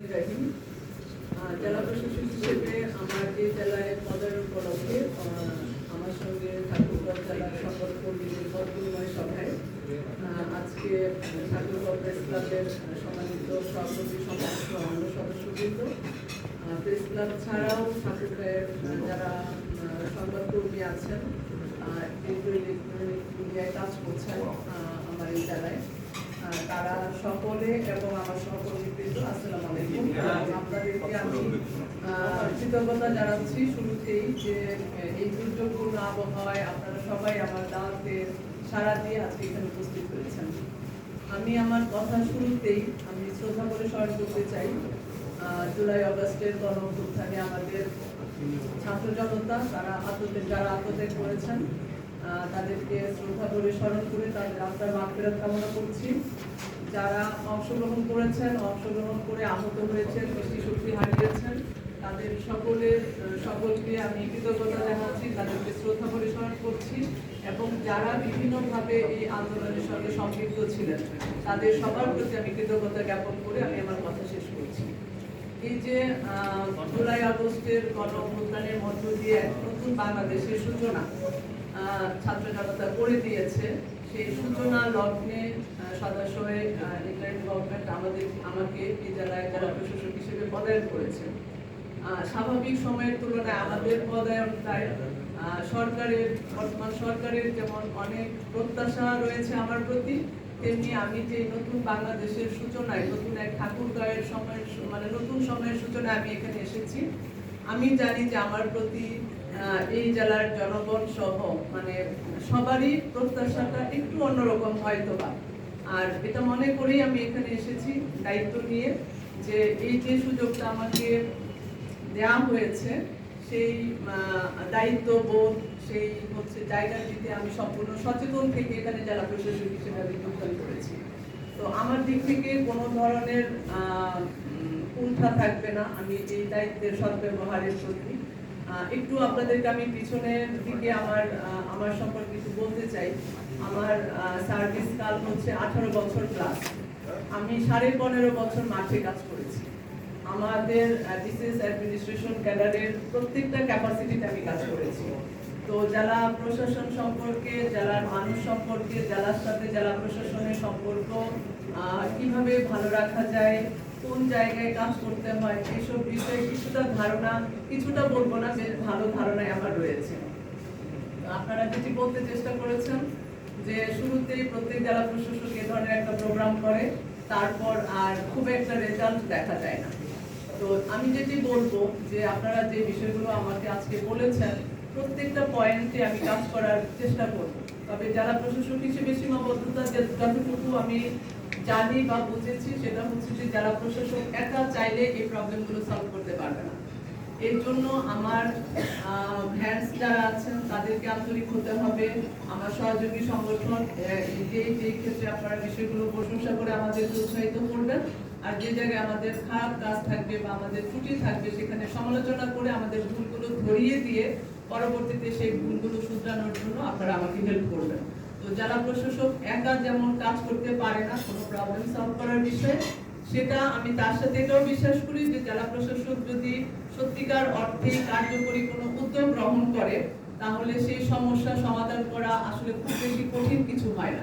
জেলা প্রশাসক হিসেবে আমার এই জেলায় পদের উপলক্ষে আহ, আমার সঙ্গে ঠাকুরগাঁও জেলার সকল কর্মীদের বিনিময় সভায় আজকে ঠাকুরগাঁও প্রেস ক্লাবের সম্মানিত সভাপতি সমস্ত অন্য সদস্যবৃন্দ প্রেস ক্লাব ছাড়াও ঠাকুরগাঁয়ের যারা সংবাদকর্মী আছেন ইলেকট্রনিক মিডিয়ায় কাজ করছেন আমার এই জেলায়। তারা সকলে এবং আমার সহকর্মীবৃন্দ আলাইকুম। আপনাদেরকে আমি কৃতজ্ঞতা জানাচ্ছি শুরুতেই যে এই দুর্যোগপূর্ণ আবহাওয়ায় আপনারা সবাই আমার দাওয়াতে সারা দিয়ে আজকে এখানে উপস্থিত হয়েছেন। আমি আমার কথা শুরুতেই আমি শ্রদ্ধা করে স্মরণ করতে চাই জুলাই অগস্টের গণ আমাদের ছাত্র জনতা, তারা আত্মত্যাগ, যারা আত্মত্যাগ করেছেন তাদেরকে শ্রদ্ধা করে স্মরণ করে তাদের আত্মার মাগফিরাত কামনা করছি। যারা অংশগ্রহণ করেছেন, অংশগ্রহণ করে আহত হয়েছেন, দৃষ্টিশক্তি হারিয়েছেন, তাদের সকলের সকলকে আমি কৃতজ্ঞতা জানাচ্ছি, তাদেরকে শ্রদ্ধা স্মরণ করছি এবং যারা বিভিন্নভাবে এই আন্দোলনের সঙ্গে সম্পৃক্ত ছিলেন, তাদের সবার প্রতি আমি কৃতজ্ঞতা জ্ঞাপন করে আমি আমার কথা শেষ করছি। এই যে জুলাই আগস্টের গণ মধ্য দিয়ে এক নতুন বাংলাদেশের সূচনা ছাত্র জনতা করে দিয়েছে। সেই সূচনা লগ্নে সদস্য গভর্নমেন্ট আমাদের, আমাকে জেলা প্রশাসক হিসেবে পদায়ন করেছে। স্বাভাবিক সময়ের তুলনায় আমাদের সরকারের, বর্তমান সরকারের যেমন অনেক প্রত্যাশা রয়েছে আমার প্রতি, তেমনি আমি যে নতুন বাংলাদেশের সূচনায়, নতুন এক ঠাকুরগাঁয়ের সময়ের মানে নতুন সময়ের সূচনায় আমি এখানে এসেছি। আমি জানি যে আমার প্রতি এই জেলার জনগণ সহ মানে সবারই প্রত্যাশাটা একটু অন্যরকম হয়তো বা আর এটা মনে করেই আমি এখানে এসেছি দায়িত্ব নিয়ে যে এই যে সুযোগটা আমাকে দেওয়া হয়েছে সেই আহ, দায়িত্ববোধ সেই হচ্ছে জায়গাটিতে আমি সম্পূর্ণ সচেতন থেকে এখানে জেলা প্রশাসক হিসেবে আমি যোগদান করেছি। তো আমার দিক থেকে কোনো ধরনের কুণ্ঠা থাকবে না। আমি এই দায়িত্বের সদ্ব্যবহারের প্রতি একটু আপনাদেরকে আমি পিছনের দিকে আমার আমার সম্পর্কে কিছু বলতে চাই। আমার সার্ভিস কাল হচ্ছে আঠারো বছর প্লাস আমি সাড়ে পনেরো বছর মাঠে কাজ করেছি। আমাদের ডিসিএস অ্যাডমিনিস্ট্রেশন ক্যাডারের প্রত্যেকটা ক্যাপাসিটিতে আমি কাজ করেছি। তো জেলা প্রশাসন সম্পর্কে জেলার মানুষ সম্পর্কে জেলার সাথে জেলা প্রশাসনের সম্পর্ক কীভাবে ভালো রাখা যায়, কোন জায়গায় কাজ করতে হয়, এইসব বিষয়ে কিছুটা ধারণা কিছুটা বলব না বেশ ভালো ধারণায় আমার রয়েছে। আপনারা যেটি বলতে চেষ্টা করেছেন, যে শুরুতেই প্রত্যেক জেলা প্রশাসক এ ধরনের একটা প্রোগ্রাম করে, তারপর আর খুব একটা রেজাল্ট দেখা যায় না। তো আমি যেটি বলব, যে আপনারা যে বিষয়গুলো আমাকে আজকে বলেছেন, প্রত্যেকটা পয়েন্টে আমি কাজ করার চেষ্টা করব। তবে যারা প্রশাসক হিসেবে সীমাবদ্ধতা যতটুকু আমি জানি বা বুঝেছি, সেটা হচ্ছে যে যারা প্রশাসক একা চাইলে এই প্রবলেমগুলো সলভ করতে পারবে না। এর জন্য আমার ভ্যান্স যারা আছেন, তাদেরকে আন্তরিক হতে হবে। আমার সহযোগী সংগঠন যে যে ক্ষেত্রে আপনারা বিষয়গুলো প্রশংসা করে আমাদেরকে উৎসাহিত করবেন। আর যে জায়গায় আমাদের খারাপ কাজ থাকবে বা আমাদের ত্রুটি থাকবে, সেখানে সমালোচনা করে আমাদের ভুলগুলো ধরিয়ে দিয়ে পরবর্তীতে সেই ভুলগুলো শুধরানোর জন্য আপনারা আমাকে হেল্প করবেন। তো যারা প্রশাসক একা যেমন কাজ করতে পারে না, কোনো প্রবলেম সলভ করার বিষয়ে, সেটা আমি তার সাথে এটাও বিশ্বাস করি যে জেলা প্রশাসক যদি সত্যিকার অর্থে কার্যকরী কোনো উদ্যোগ গ্রহণ করে, তাহলে সেই সমস্যা সমাধান করা আসলে খুব বেশি কঠিন কিছু হয় না।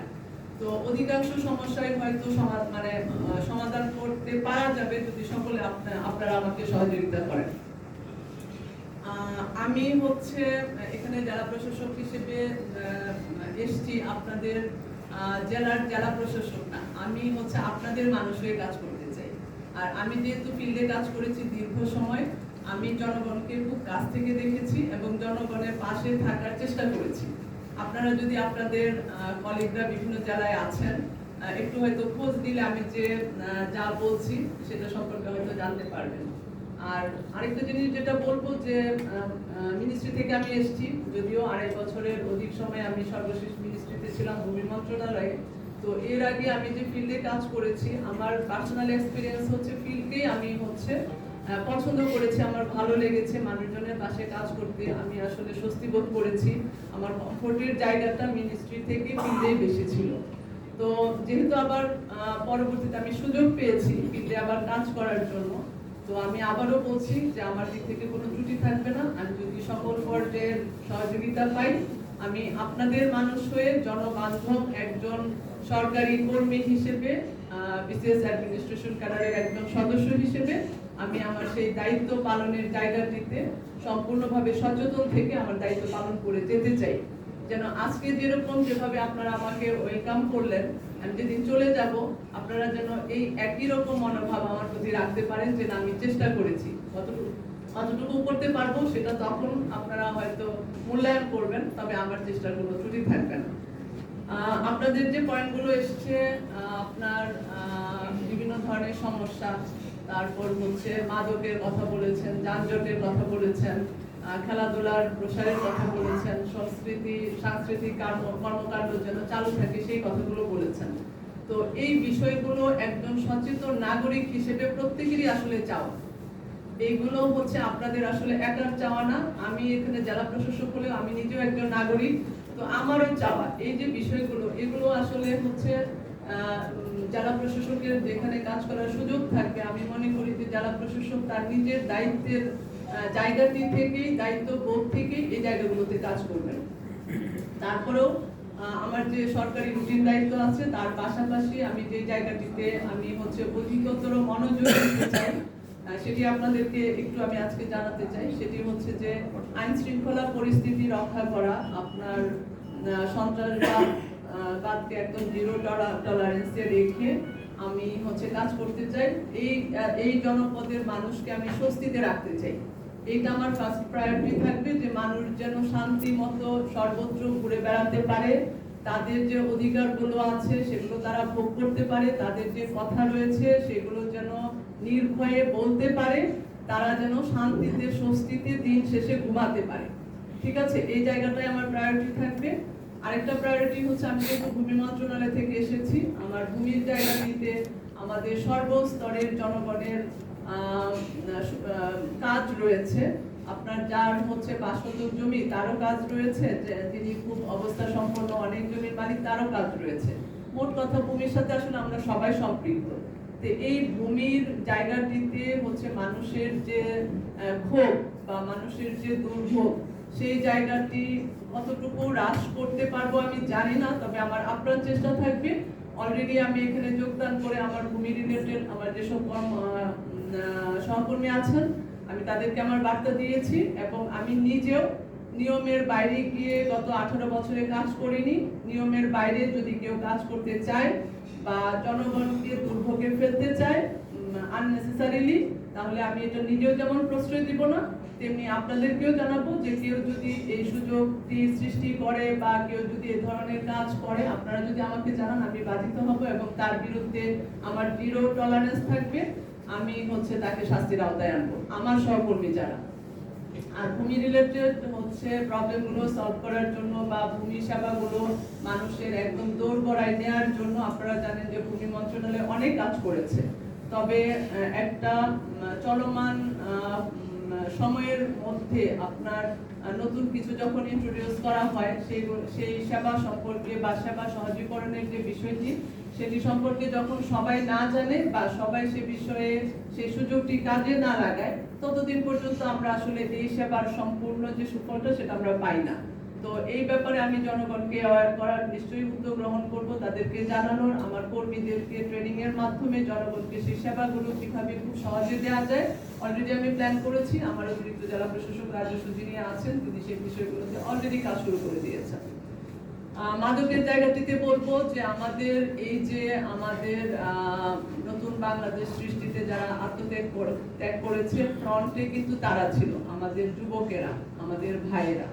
তো অধিকাংশ সমস্যায় হয়তো সমা- মানে সমাধান করতে পারা যাবে যদি সকলে আপনা- আপনারা আমাকে সহযোগিতা করেন। আমি হচ্ছে এখানে জেলা প্রশাসক হিসেবে এসছি আপনাদের জেলার জেলা প্রশাসক না, আমি হচ্ছে আপনাদের মানুষ হয়ে কাজ করতে চাই। আর আমি যেহেতু ফিল্ডে কাজ করেছি দীর্ঘ সময়, আমি জনগণকে খুব কাছ থেকে দেখেছি এবং জনগণের পাশে থাকার চেষ্টা করেছি। আপনারা যদি আপনাদের কলিগরা বিভিন্ন জেলায় আছেন একটু হয়তো খোঁজ দিলে আমি যে যা বলছি, সেটা সম্পর্কে হয়তো জানতে পারবেন। আর আরেকটা জিনিস যেটা বলব যে মিনিস্ট্রি থেকে আমি এসেছি, যদিও আড়াই বছরের অধিক সময় আমি সর্বশেষ মিনিস্ট্রিতে ছিলাম ভূমি মন্ত্রণালয়ে। তো এর আগে আমি যে ফিল্ডে কাজ করেছি, আমার পার্সোনাল এক্সপিরিয়েন্স হচ্ছে ফিল্ডকেই আমি হচ্ছে পছন্দ করেছি, আমার ভালো লেগেছে, মানুষজনের পাশে কাজ করতে আমি আসলে স্বস্তি বোধ করেছি। আমার কমফোর্টের জায়গাটা মিনিস্ট্রি থেকে ফিল্ডেই বেশি ছিল। তো যেহেতু আবার পরবর্তীতে আমি সুযোগ পেয়েছি ফিল্ডে আবার কাজ করার জন্য তো আমি আবারও বলছি যে আমার দিক থেকে কোনো ত্রুটি থাকবে না। আমি যদি সকল পর্যায়ের সহযোগিতা পাই, আমি আপনাদের মানুষ হয়ে জনবান্ধব একজন সরকারি কর্মী হিসেবে বিসিএস অ্যাডমিনিস্ট্রেশন ক্যাডারের একজন সদস্য হিসেবে আমি আমার সেই দায়িত্ব পালনের জায়গাটিতে সম্পূর্ণভাবে সচেতন থেকে আমার দায়িত্ব পালন করে যেতে চাই। যেন আজকে যেরকম যেভাবে আপনারা আমাকে ওয়েলকাম করলেন, আমি যেদিন চলে যাব, আপনারা যেন এই একই রকম মনোভাব আমার প্রতি রাখতে পারেন যে আমি চেষ্টা করেছি। কতটুকু কতটুকু করতে পারব, সেটা তখন আপনারা হয়তো মূল্যায়ন করবেন, তবে আমার চেষ্টার কোনো ত্রুটি থাকবে না। আপনাদের যে পয়েন্টগুলো এসছে আপনার বিভিন্ন ধরনের সমস্যা, তারপর হচ্ছে মাদকের কথা বলেছেন, যানজটের কথা বলেছেন খেলাধুলার প্রসারের কথা বলেছেন, সংস্কৃতি, সাংস্কৃতিক কর্ম- কর্মকাণ্ড যেন চালু থাকে সেই কথাগুলো বলেছেন। তো এই বিষয়গুলো একজন সচেতন নাগরিক হিসেবে প্রত্যেকেরই আসলে চাওয়া। এইগুলো হচ্ছে আপনাদের আসলে একার চাওয়া না। আমি এখানে জেলা প্রশাসক হলেও আমি নিজেও একজন নাগরিক। তো আমারও চাওয়া। এই যে বিষয়গুলো, এগুলো আসলে হচ্ছে জেলা প্রশাসকের যেখানে কাজ করার সুযোগ থাকবে আমি মনে করি যে জেলা প্রশাসক তার নিজের দায়িত্বের জায়গাটি থেকেই দায়িত্ব বোধ থেকেই এই জায়গাগুলোতে কাজ করবেন। তারপরেও আমার যে সরকারি রুটিন দায়িত্ব আছে তার পাশাপাশি আমি যে জায়গাটিতে আমি হচ্ছে অধিকতর মনোযোগ দিতে চাই সেটি আপনাদেরকে একটু আমি আজকে জানাতে চাই। সেটি হচ্ছে যে আইন শৃঙ্খলা পরিস্থিতি রক্ষা করা আপনার আহ, সন্ত্রাসবাদ আহ, বাদকে একদম জিরো টলারেন্সে রেখে আমি হচ্ছে কাজ করতে চাই। এই এই জনপদের মানুষকে আমি স্বস্তিতে রাখতে চাই। এইটা আমার ফার্স্ট প্রায়োরিটি থাকবে যে মানুষ যেন শান্তি মতো সর্বত্র ঘুরে বেড়াতে পারে, তাদের যে অধিকারগুলো আছে সেগুলো তারা ভোগ করতে পারে, তাদের যে কথা রয়েছে সেগুলো যেন নির্ভয়ে বলতে পারে, তারা যেন শান্তিতে, স্বস্তিতে দিন শেষে ঘুমাতে পারে। ঠিক আছে? এই জায়গাটায় আমার প্রায়োরিটি থাকবে। আরেকটা প্রায়োরিটি হচ্ছে আমি যেহেতু ভূমি মন্ত্রণালয় থেকে এসেছি, আমার ভূমির জায়গা নিতে আমাদের সর্বস্তরের জনগণের কাজ রয়েছে। আপনার যার হচ্ছে পাঁচ জমি, তারও কাজ রয়েছে। যিনি খুব অবস্থা সম্পন্ন অনেক জমির মালিক, তারও কাজ রয়েছে। মোট কথা ভূমির সাথে আসলে আমরা সবাই সম্পৃক্ত। তো এই ভূমির জায়গাটিতে হচ্ছে মানুষের যে ক্ষোভ বা মানুষের যে দুর্ভোগ, সেই জায়গাটি কতটুকু হ্রাস করতে পারব আমি জানি না, তবে আমার আপ্রাণ চেষ্টা থাকবে। অলরেডি আমি এখানে যোগদান করে আমার ভূমি রিলেটেড আমার যেসব সহকর্মী আছেন। আমি তাদেরকে আমার বার্তা দিয়েছি এবং আমি নিজেও নিয়মের বাইরে গিয়ে গত আঠারো বছরে কাজ করিনি। নিয়মের বাইরে যদি কেউ কাজ করতে চায় বা জনগণকে দুর্ভোগে ফেলতে চায় আননেসেসারিলি তাহলে আমি এটা নিজেও যেমন প্রশ্রয় দিব না। তেমনি আপনাদেরকেও জানাব যে কেউ যদি এই সুযোগটি সৃষ্টি করে বা কেউ যদি এ ধরনের কাজ করে, আপনারা যদি আমাকে জানান, আমি বাধিত হব এবং তার বিরুদ্ধে আমার জিরো টলারেন্স থাকবে। আমি হচ্ছে তাকে শাস্তির আওতায় আনব। আমার সহকর্মী যারা। আর ভূমি রিলেটেড হচ্ছে প্রবলেমগুলো সলভ করার জন্য বা ভূমি সেবাগুলো মানুষের একদম দৌড় গড়ায় নেওয়ার জন্য আপনারা জানেন যে ভূমি মন্ত্রণালয় অনেক কাজ করেছে। তবে একটা চলমান সময়ের মধ্যে আপনার নতুন কিছু যখন ইন্ট্রোডিউস করা হয়, সেই সেই সেবা সম্পর্কে বা সেবা সহজীকরণের যে বিষয়টি সেটি সম্পর্কে যখন সবাই না জানে বা সবাই সে বিষয়ে সেই সুযোগটি কাজে না লাগায়, ততদিন পর্যন্ত আমরা আসলে দেশ সেবার সম্পূর্ণ যে সুফলটা সেটা আমরা পাই না। তো এই ব্যাপারে আমি জনগণকে অ্যাওয়ার করার নিশ্চয়ই উদ্যোগ গ্রহণ করব, তাদেরকে জানানোর, আমার কর্মীদেরকে ট্রেনিং এর মাধ্যমে জনগণকে সেই সেবাগুলো কীভাবে খুব সহজে দেওয়া যায় অলরেডি আমি প্ল্যান করেছি। আমার অতিরিক্ত জেলা প্রশাসক রাজস্ব যিনি আছেন, তিনি সেই বিষয়গুলোতে অলরেডি কাজ শুরু করে দিয়েছেন। মাদকের জায়গাটিতে বলব যে আমাদের এই যে আমাদের নতুন বাংলাদেশ সৃষ্টিতে যারা আত্মত্যাগ ত্যাগ করেছে, ফ্রন্টে কিন্তু তারা ছিল, আমাদের যুবকেরা, আমাদের ভাইয়েরা।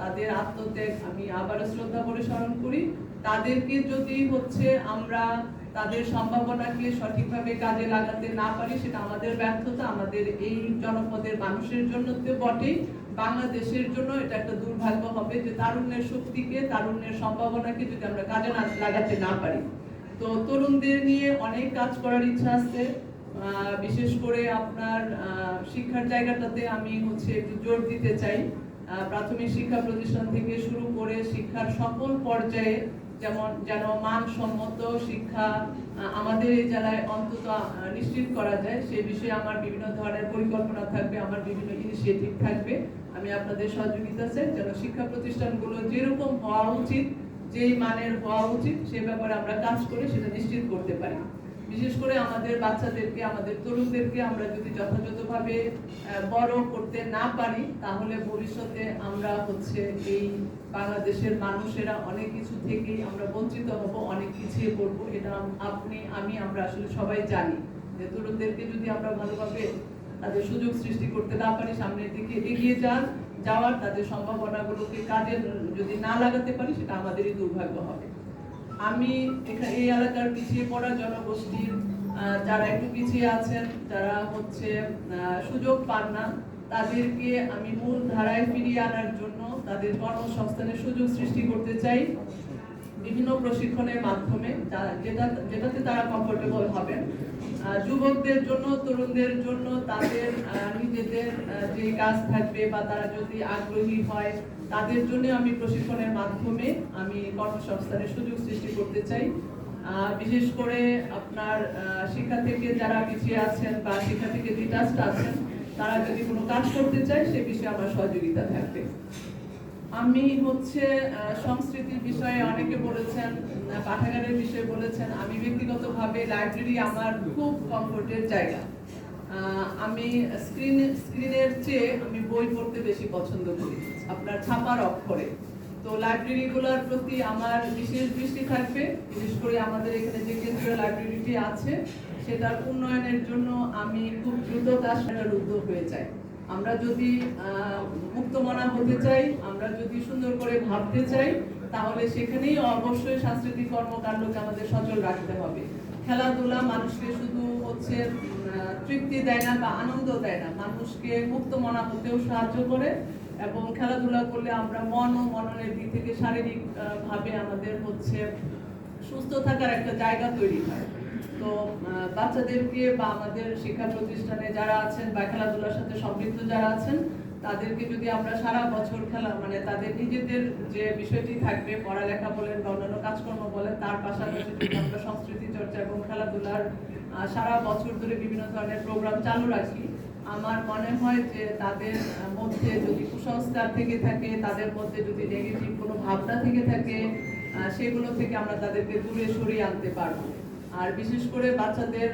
তাদের আত্মত্যাগ আমি আবারও শ্রদ্ধা করে স্মরণ করি। তাদেরকে যদি হচ্ছে আমরা তাদের সম্ভাবনাকে সঠিকভাবে কাজে লাগাতে না পারি, সেটা আমাদের ব্যর্থতা, আমাদের এই জনপদের মানুষের জন্য তো বটেই বাংলাদেশের জন্য এটা একটা দুর্ভাগ্য হবে যে তারুণ্যের শক্তিকে, তারুণ্যের সম্ভাবনাকে যদি আমরা কাজে না লাগাতে না পারি। তো তরুণদের নিয়ে অনেক কাজ করার ইচ্ছা আছে বিশেষ করে আপনার শিক্ষার জায়গাটাতে আমি হচ্ছে একটু জোর দিতে চাই। প্রাথমিক শিক্ষা প্রতিষ্ঠান থেকে শুরু করে শিক্ষার সকল পর্যায়ে যেমন যেন মানসম্মত শিক্ষা আমাদের এই জেলায় অন্তত নিশ্চিত করা যায়। সে বিষয়ে আমার বিভিন্ন ধরনের পরিকল্পনা থাকবে, আমার বিভিন্ন ইনিশিয়েটিভ থাকবে। আমি আপনাদের সহযোগিতা চাই, যেন শিক্ষা প্রতিষ্ঠানগুলো যেরকম হওয়া উচিত, যেই মানের হওয়া উচিত, সে ব্যাপারে আমরা কাজ করে সেটা নিশ্চিত করতে পারি। বিশেষ করে আমাদের বাচ্চাদেরকে, আমাদের তরুণদেরকে আমরা যদি যথাযথভাবে বড় করতে না পারি, তাহলে ভবিষ্যতে আমরা হচ্ছে এই বাংলাদেশের মানুষেরা অনেক কিছু থেকেই আমরা বঞ্চিত হব, অনেক পিছিয়ে পড়ব। এটা আপনি, আমি, আমরা আসলে সবাই জানি। যে তরুণদেরকে যদি আমরা ভালোভাবে তাদের সুযোগ সৃষ্টি করতে না পারি, সামনের দিকে এগিয়ে যান, যাওয়ার তাদের সম্ভাবনাগুলোকে কাজে যদি না লাগাতে পারি, সেটা আমাদেরই দুর্ভাগ্য হবে। আমি এখানে এই এলাকার পিছিয়ে পড়া জনগোষ্ঠীর যারা একটু পিছিয়ে আছেন, যারা হচ্ছে সুযোগ পান না, তাদেরকে আমি মূল ধারায় ফিরিয়ে আনার জন্য তাদের কর্মসংস্থানের সুযোগ সৃষ্টি করতে চাই বিভিন্ন প্রশিক্ষণের মাধ্যমে যেটা, যেটাতে তারা কমফোর্টেবল হবেন। যুবকদের জন্য, তরুণদের জন্য তাদের নিজেদের যে কাজ থাকবে বা তারা যদি আগ্রহী হয় তাদের জন্য আমি প্রশিক্ষণের মাধ্যমে আমি কর্মসংস্থানের সুযোগ সৃষ্টি করতে চাই। বিশেষ করে আপনার শিক্ষা থেকে যারা পিছিয়ে আছেন বা শিক্ষা থেকে ডিটাচড আছেন, তারা যদি কোনো কাজ করতে চায়, সে বিষয়ে আমার সহযোগিতা থাকবে। আমি হচ্ছে সংস্কৃতির বিষয়ে অনেকে বলেছেন পাঠাগারের বিষয়ে বলেছেন, আমি ব্যক্তিগতভাবে লাইব্রেরি আমার খুব কমফোর্টের জায়গা। আমি স্ক্রিন স্ক্রিনের চেয়ে আমি বই পড়তে বেশি পছন্দ করি, আপনার ছাপার অক্ষরে। তো লাইব্রেরিগুলোর প্রতি আমার বিশেষ দৃষ্টি থাকবে, বিশেষ করে আমাদের এখানে যে কেন্দ্রীয় লাইব্রেরিটি আছে, সেটার উন্নয়নের জন্য আমি খুব দ্রুত কাজ করার উদ্যোগ হয়ে যাই। আমরা যদি মুক্তমনা হতে চাই, আমরা যদি সুন্দর করে ভাবতে চাই তাহলে সেখানেই অবশ্যই সাংস্কৃতিক কর্মকাণ্ডকে আমাদের সচল রাখতে হবে। খেলাধুলা মানুষকে শুধু হচ্ছে তৃপ্তি দেয় না বা আনন্দ দেয় না, মানুষকে মুক্তমনা হতেও সাহায্য করে এবং খেলাধুলা করলে আমরা মন ও মননের দিক থেকে শারীরিক ভাবে আমাদের হচ্ছে সুস্থ থাকার একটা জায়গা তৈরি হয়। তো বাচ্চাদেরকে বা আমাদের শিক্ষা প্রতিষ্ঠানে যারা আছেন বা খেলাধুলার সাথে সম্পৃক্ত যারা আছেন তাদেরকে যদি আমরা সারা বছর খেলা মানে তাদের নিজেদের যে বিষয়টি থাকবে, পড়ালেখা বলেন বা অন্যান্য কাজকর্ম বলেন, তার পাশাপাশি যদি আমরা সংস্কৃতি চর্চা এবং খেলাধুলার সারা বছর ধরে বিভিন্ন ধরনের প্রোগ্রাম চালু রাখি, আমার মনে হয় যে তাদের মধ্যে যদি কুসংস্কার থেকে থাকে, তাদের মধ্যে যদি নেগেটিভ কোনো ভাবনা থেকে থাকে সেগুলো থেকে আমরা তাদেরকে দূরে সরিয়ে আনতে পারব। আর বিশেষ করে বাচ্চাদের